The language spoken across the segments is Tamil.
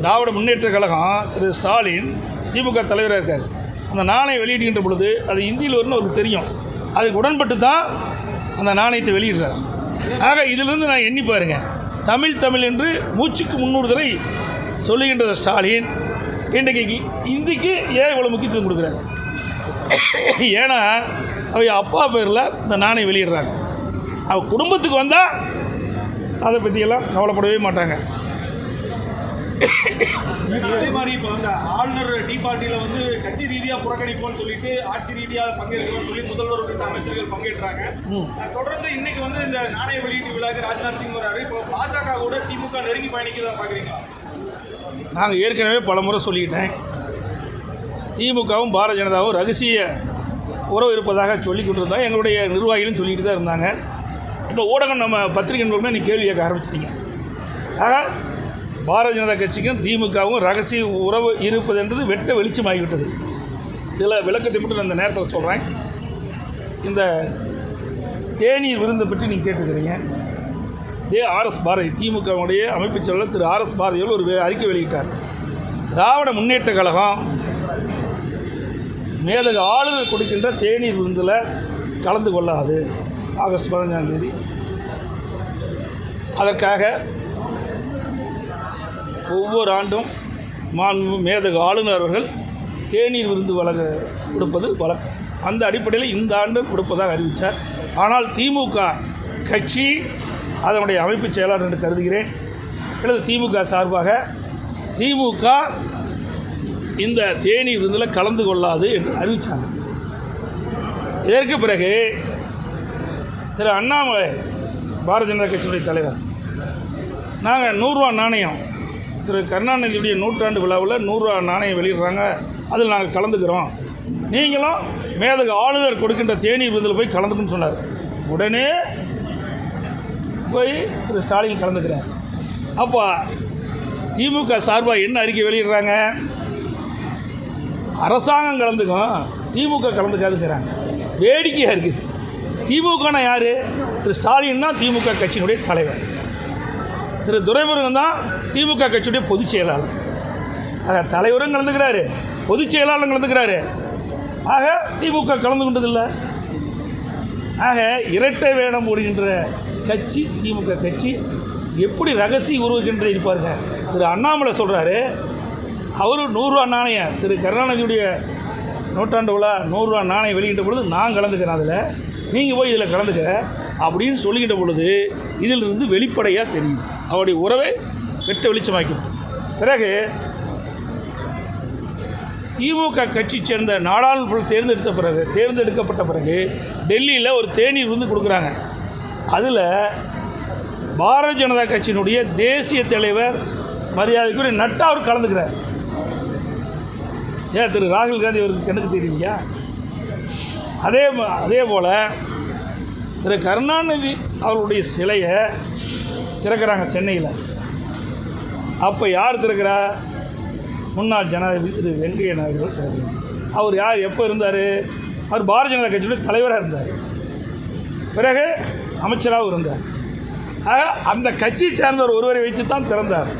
திராவிட முன்னேற்ற கழகம் திரு ஸ்டாலின் திமுக தலைவராக இருக்கார். அந்த நாணயம் வெளியிடுகின்ற பொழுது அது இந்தியில் வரும்னு அவருக்கு தெரியும். அதுக்கு உடன்பட்டு தான் அந்த நாணயத்தை வெளியிடுறார். ஆக இதிலிருந்து நான் எண்ணி பாருங்க. தமிழ் தமிழ் என்று மூச்சுக்கு முன்னூறு தடவை சொல்லுகின்ற ஸ்டாலின் இன்றைக்கு இந்திக்கு ஏன் இவ்வளோ முக்கியத்துவம் கொடுக்குறாரு? ஏன்னா அவங்க அப்பா பேரில் இந்த நாணயம் வெளியிடுறாங்க. அவள் குடும்பத்துக்கு வந்தால் அதை பற்றியெல்லாம் கவலைப்படவே மாட்டாங்க. அதே மாதிரி இப்போ வந்து ஆளுநர் டீ பார்ட்டியில் வந்து கட்சி ரீதியாக புறக்கணிப்போம்னு சொல்லிட்டு ஆட்சி ரீதியாக பங்கேற்கிறோம்னு சொல்லி முதல்வர் உள்ளிட்ட அமைச்சர்கள் பங்கேற்றாங்க. தொடர்ந்து இன்னைக்கு வந்து இந்த நாணய வெளியீட்டு விழாக்கு ராஜ்நாத் சிங் வராரு. இப்போ பாஜக கூட திமுக நெருங்கி பயணிக்கிறதா பார்க்குறீங்களா நாங்கள் ஏற்கனவே பல முறை சொல்லிக்கிட்டேன். திமுகவும் பாரதிய ஜனதாவும் ரகசிய உறவு இருப்பதாக சொல்லி கொண்டிருந்தோம். எங்களுடைய நிர்வாகிகளும் சொல்லிட்டு தான் இருந்தாங்க. இப்போ ஊடகம் நம்ம பத்திரிகை நண்பர்களுமே நீ கேள்வி கேட்க ஆரம்பிச்சிட்டீங்க. ஆக பாரதிய ஜனதா கட்சிக்கும் திமுகவும் ரகசிய உறவு இருப்பது என்றது வெட்ட வெளிச்சமாகிவிட்டது. சில விளக்கத்தை மட்டும் நான் இந்த நேரத்தில் சொல்கிறேன் இந்த தேநீர் விருந்தை பற்றி நீங்கள் கேட்டுக்கிறீங்க. இதே ஆர்எஸ் பாரதி திமுகவுடைய அமைப்புச் செயலாளர் திரு ஆர்எஸ் பாரதியோடு ஒரு அறிக்கை வெளியிட்டார். திராவிட முன்னேற்ற கழகம் மேலக ஆளுநர் கொடுக்கின்ற தேநீர் விருந்தில் கலந்து கொள்ளாது. ஆகஸ்ட் பதினஞ்சாம் தேதி. அதற்காக ஒவ்வொரு ஆண்டும் மாண்பு மேதகு ஆளுநர் அவர்கள் தேநீர் விருந்து வழங்க கொடுப்பது வழக்கம் அந்த அடிப்படையில் இந்த ஆண்டு கொடுப்பதாக அறிவித்தார் ஆனால் திமுக கட்சி அதனுடைய அமைப்புச் செயலாளர் என்று கருதுகிறேன். எனது திமுக சார்பாக திமுக இந்த தேநீர் விருந்தில் கலந்து கொள்ளாது என்று அறிவித்தாங்க இதற்கு பிறகு திரு அண்ணாமலை பாரதிய ஜனதா கட்சியுடைய தலைவர் நாங்கள் நூறுரூவா நாணயம் திரு கருணாநிதியுடைய நூற்றாண்டு விழாவில் நூறுரூவா நாணயம் வெளியிடுறாங்க. அதில் நாங்கள் கலந்துக்கிறோம். நீங்களும் மேதகு ஆளுநர் கொடுக்கின்ற தேனீர் விருந்தில் போய் கலந்துக்குன்னு சொன்னார். உடனே போய் திரு ஸ்டாலின் கலந்துக்கிறார். அப்போ திமுக சார்பாக என்ன அறிக்கை வெளியிடுறாங்க? அரசாங்கம் கலந்துக்கும் திமுக கலந்துக்காதுங்கிறாங்க. வேடிக்கையாக இருக்குது திமுகனா யார்? திரு ஸ்டாலின் தான் திமுக கட்சியினுடைய தலைவர். திரு துரைமுருகன் தான் திமுக கட்சியுடைய பொதுச் செயலாளர். ஆக தலைவரும் கலந்துக்கிறாரு. பொதுச் செயலாளரும் கலந்துக்கிறாரு. ஆக திமுக கலந்து கொண்டதில்லை. ஆக இரட்டை வேடம் போடுகின்ற கட்சி திமுக கட்சி எப்படி ரகசிய உருவகின்ற இருப்பாருங்க திரு அண்ணாமலை சொல்கிறாரு அவரு நூறுரூவா நாணயம். திரு கருணாநிதியுடைய நூற்றாண்டு விழா நூறுரூவா நாணயம் வெளியிட்ட பொழுது நான் கலந்துக்கிறேன் அதில். நீங்கள் போய் இதில் கலந்துக்க. அப்படின்னு சொல்லிக்கிட்ட பொழுது இதிலிருந்து வெளிப்படையாக தெரியுது அவருடைய உறவை வெட்ட வெளிச்சமாக்கப்படும் பிறகு திமுக கட்சி சேர்ந்த நாடாளுமன்ற தேர்ந்தெடுத்த பிறகு தேர்ந்தெடுக்கப்பட்ட பிறகு டெல்லியில் ஒரு தேநீர் விருந்து கொடுக்குறாங்க. அதில் பாரதிய ஜனதா கட்சியினுடைய தேசிய தலைவர் மரியாதைக்குரிய நட்டா அவர் கலந்துக்கிறார். ஏன் திரு ராகுல் காந்தி அவருக்கு கண்ணுக்கு தெரியலையா அதே அதே போல் திரு கருணாநிதி அவருடைய சிலையை திறக்கிறாங்க சென்னையில். அப்போ யார் திறக்கிறா? முன்னாள் ஜனாதிபதி திரு வெங்கைய நாயுடு திறக்கிறார் அவர் யார்? எப்போ இருந்தார்? அவர் பாரதிய ஜனதா கட்சியுடைய தலைவராக இருந்தார். பிறகு அமைச்சராகவும் இருந்தார். ஆக அந்த கட்சியை சேர்ந்தவர் ஒருவரை வைத்து தான் திறந்தார்.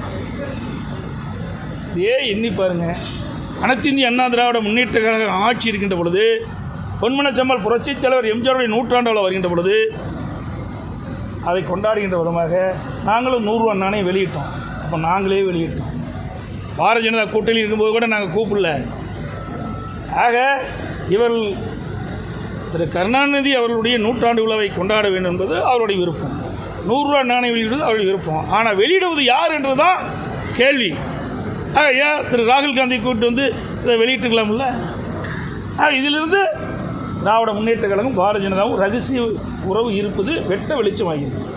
இதே எண்ணி பாருங்க. அனைத்து இந்திய அண்ணா திராவிட முன்னேற்ற கழக ஆட்சி இருக்கின்ற பொழுது பொன்மனச்சம்மல் புரட்சித் தலைவர் எம்ஜிஆருடைய நூற்றாண்டு வருகின்ற பொழுது அதை கொண்டாடுகின்ற விதமாக நாங்களும் நூறுரூவா நாணயம் வெளியிட்டோம். அப்போ நாங்களே வெளியிட்டோம். பாரதிய ஜனதா கூட்டணி இருக்கும்போது கூட நாங்கள் கூப்பிடல. ஆக இவர்கள் திரு கருணாநிதி அவர்களுடைய நூற்றாண்டு விழாவை கொண்டாட வேண்டும் என்பது அவருடைய விருப்பம். நூறுரூவா நாணயம் வெளியிடுவது அவருடைய விருப்பம். ஆனால் வெளியிடுவது யார் என்று தான் கேள்வி. ஆக ஏன் திரு ராகுல் காந்தி கூப்பிட்டு வந்து இதை வெளியிட்டுக்கலாம்ல ஆக இதிலிருந்து திராவிட முன்னேற்ற கழகம் பாரதிய ஜனதாவும் ரகசிய உறவு இருப்பது வெட்ட வெளிச்சமாகிறது